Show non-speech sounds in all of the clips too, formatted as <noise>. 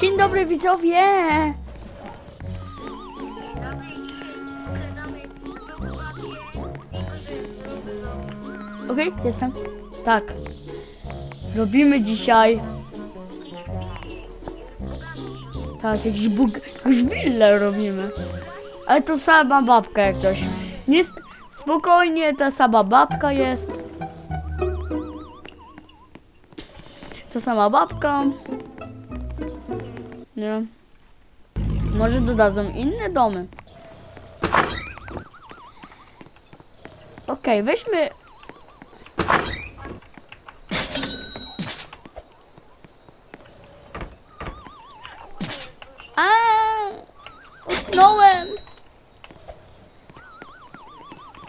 Dzień dobry widzowie! Okej, jestem. Tak. Robimy dzisiaj. Tak, jakiś bóg, jakąś willę robimy. Ale to sama babka jak coś. Nie, spokojnie, ta sama babka jest. Ta sama babka. Nie. Może dodadzą inne domy. Okej, weźmy. A, utknąłem.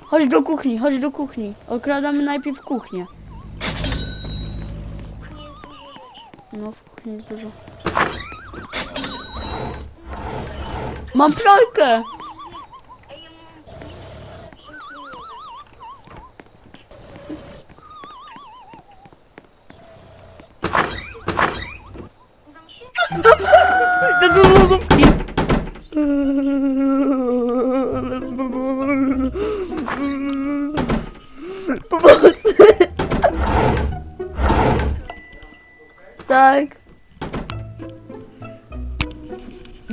Chodź do kuchni, chodź do kuchni. Okradamy najpierw kuchnię. No, w kuchni jest dużo. Mam pralkę!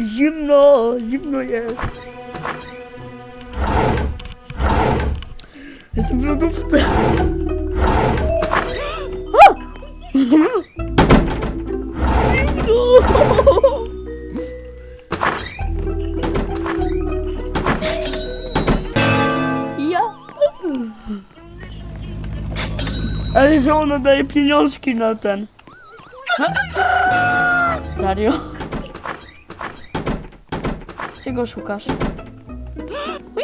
Zimno, zimno jest. Jestem w lodówce. Ja. Ale że ona daje pieniążki na ten. Serio? Czego szukasz? Ui!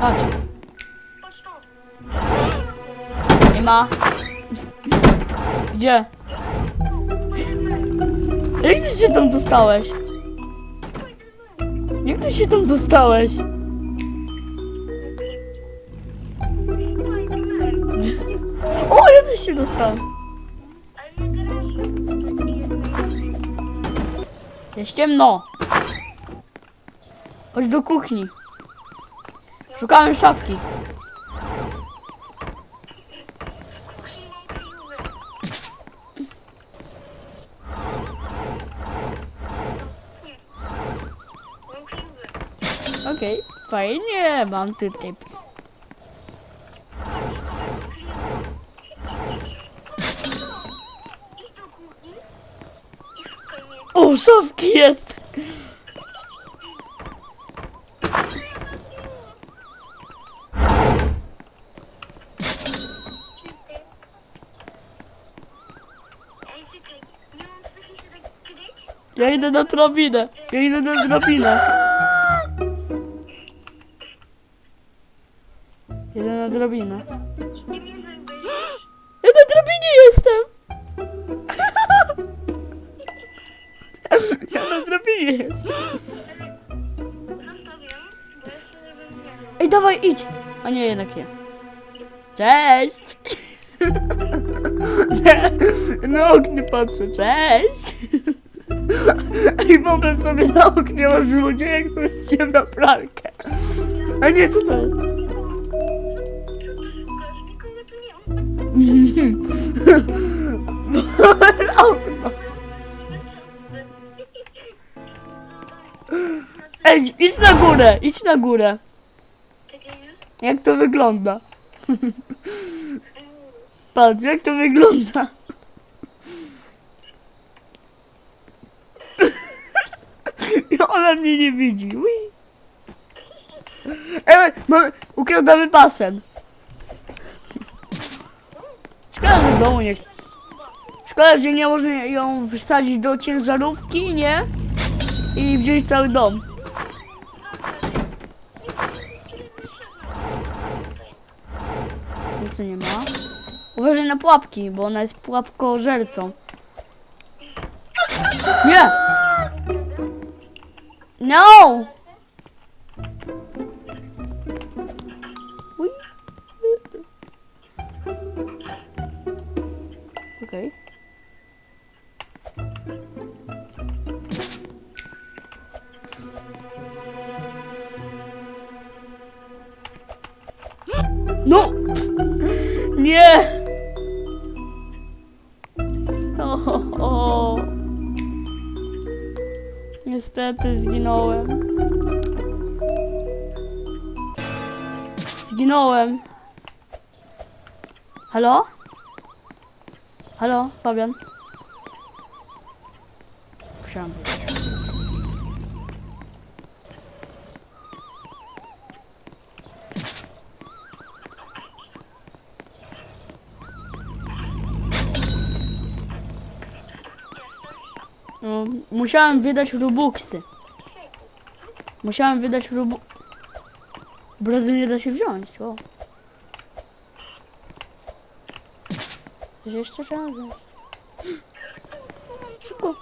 Chodź. Nie ma. Gdzie? Jak ty się tam dostałeś? Jak ty się tam dostałeś? O, ja też się dostałem. Jest ciemno. Chodź do kuchni. Szukamy szafki. Okej, fajnie, mam tu O, szafki jest. Ja idę na drabinę. Ja idę na drabinę. Idę na drabinę. Dawaj, idź. A nie, jednak nie. Cześć. <laughs> Na oknie patrzę, cześć. <laughs> Ej, wyobraź sobie na oknie masz złodzieja, który jest ciemna pralkę. A nie, co to jest? Okno. Ej, idź na górę, idź na górę. Jak to wygląda? Patrz, jak to wygląda. Ona mnie nie widzi. Ej, mamy, ukradamy basen. Szkoda, że domu nie chce. Szkoda, że nie można ją wsadzić do ciężarówki, nie? I wziąć cały dom. Kasy nie ma. Uważaj na pułapki, bo ona jest pułapkożercą. Nie! No! Okej. Okay. Nie! O, o. Niestety zginąłem. Zginąłem. Halo? Halo, Fabian? Wyjść. Musiałem wydać Robuxy. Musiałem wydać Robu... Brazyl nie da się wziąć, o. Jeszcze trzeba wziąć. Szybko.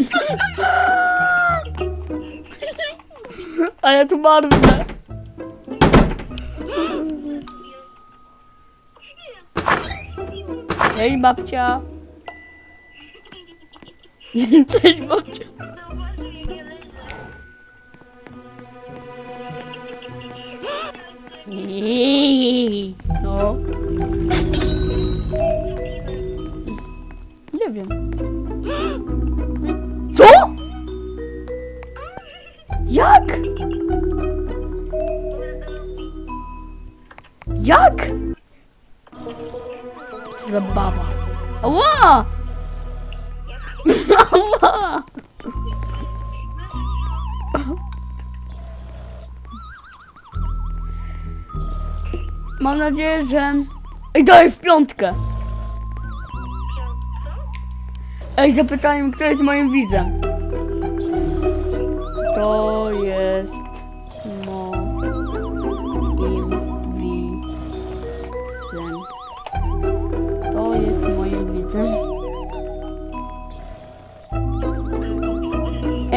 <laughs> A ja tu marznę. Hej babcia. Cześć babcia. Zauważył, jak Mam nadzieję, że... Ej, daj w piątkę! Co? Ej, zapytałem, kto jest moim widzem. To jest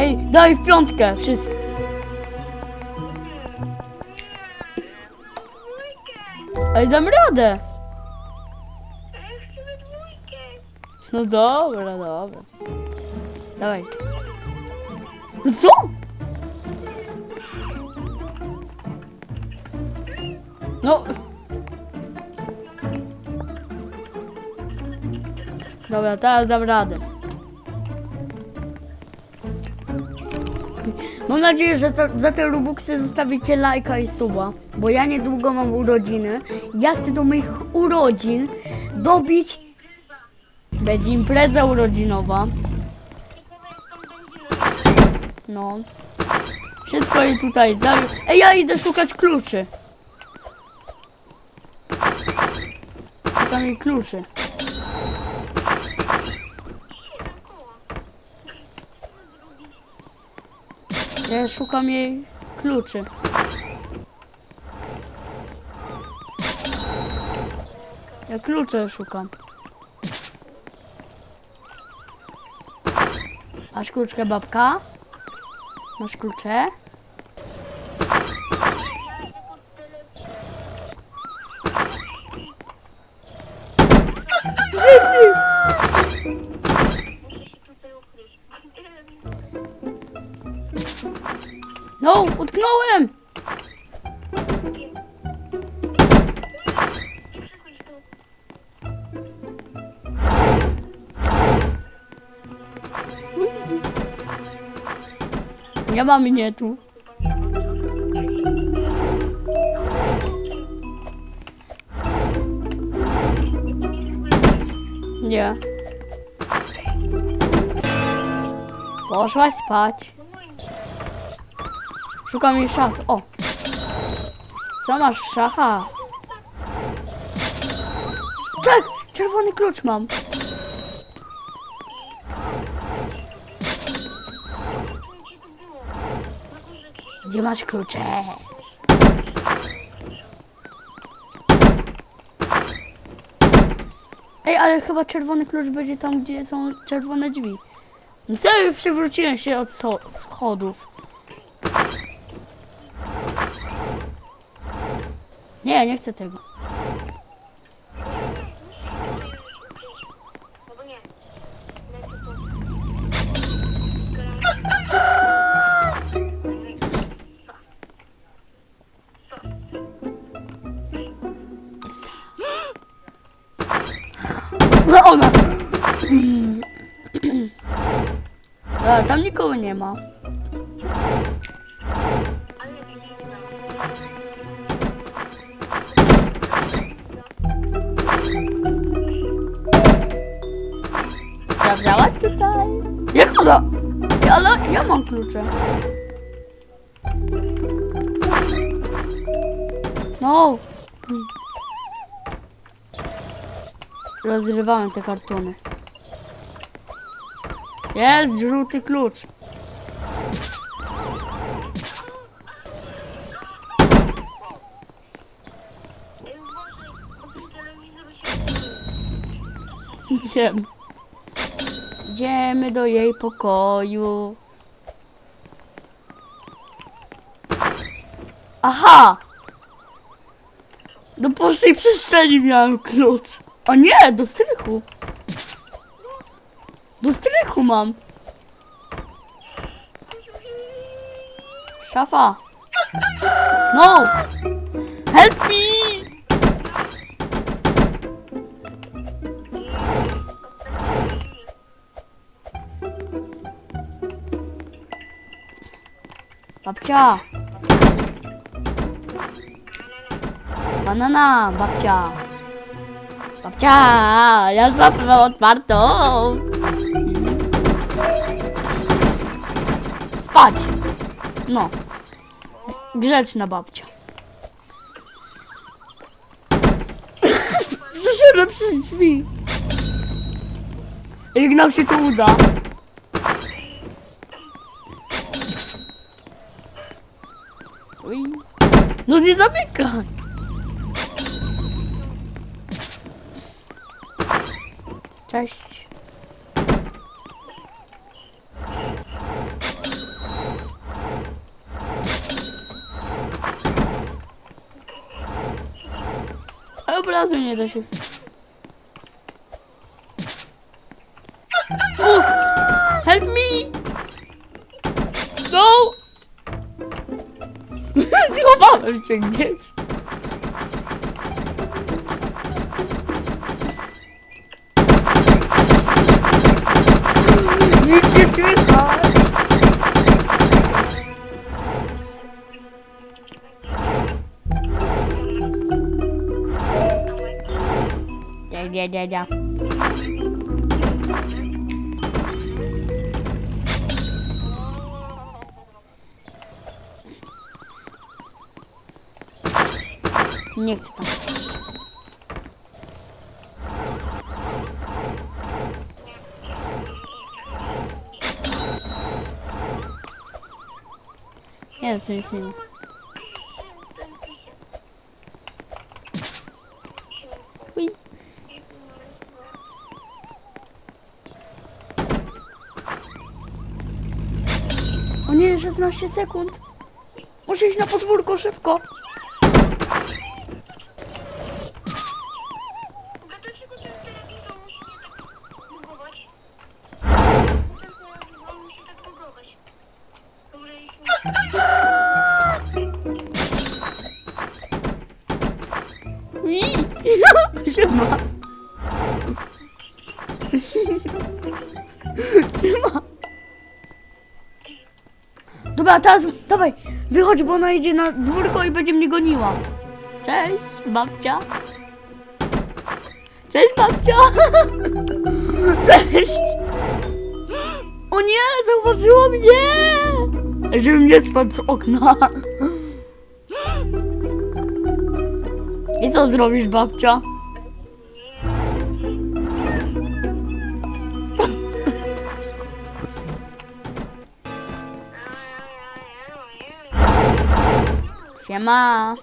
Ej, daj w piątkę, wszystko. Ej, dam radę. No dobra, dobra. Dawaj. No co? No. Dobra, teraz dam radę. Mam nadzieję, że za, za te Robuxy zostawicie lajka i suba, bo ja niedługo mam urodziny. Ja chcę do moich urodzin dobić będzie impreza urodzinowa. No. Wszystko jej tutaj. Ej, ja idę szukać kluczy. Szukam jej kluczy. Ja szukam jej kluczy. Ja klucze szukam. Masz kluczkę, babka? Masz klucze? No, utknąłem! Nie ma mnie tu. Nie. Poszłaś spać. Szukam jej szafy. O! Co masz szacha? Tak! Czerwony klucz mam. Gdzie masz klucze? Ej, ale chyba czerwony klucz będzie tam, gdzie są czerwone drzwi. No serio, przewróciłem się od so- schodów. Nie, nie chcę tego. No, ona! <clears throat> A, tam nikogo nie ma. Jak ona? Ale ja mam klucze. No. Rozrywałem te kartony. Jest żółty klucz. Ej, uważaj, bo ten telewizor się... Idziemy. Do jej pokoju. Aha! Do pustej przestrzeni miałem klucz. A nie, do strychu. Do strychu mam. Szafa. No! Help me! Babcia! Banana, babcia! Babcia! Ja szafę otwartą! Spać! No. Grzeczna babcia. Zaszedłem przez drzwi. Jak nam się to uda. No nie zamykaj! Cześć. Obrazu nie da się. Schowałem się gdzieś. Nic nie Nie, to jest nie. Uj. O nie, 16 sekund. Muszę iść na podwórko szybko. Dobra, teraz dawaj, wychodź, bo ona idzie na dwórko i będzie mnie goniła. Cześć, babcia. Cześć, babcia. <laughs> Cześć. O nie, zauważyła mnie. Żebym nie spadł z okna. I co zrobisz, babcia? Siema.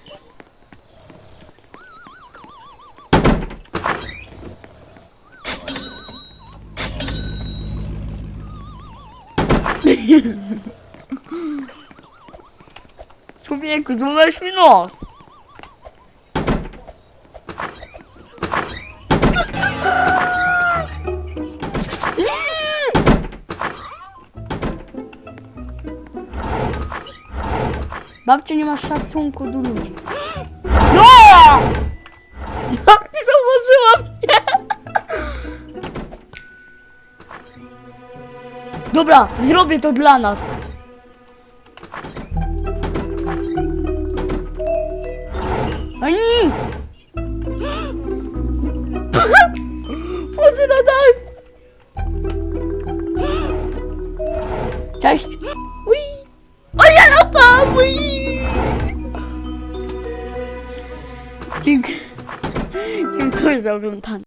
Człowieku, złamałeś mi nos. Babcia nie ma szacunku do ludzi. No! No, nie zauważyłam, nie? Dobra, zrobię to dla nas. Rừng.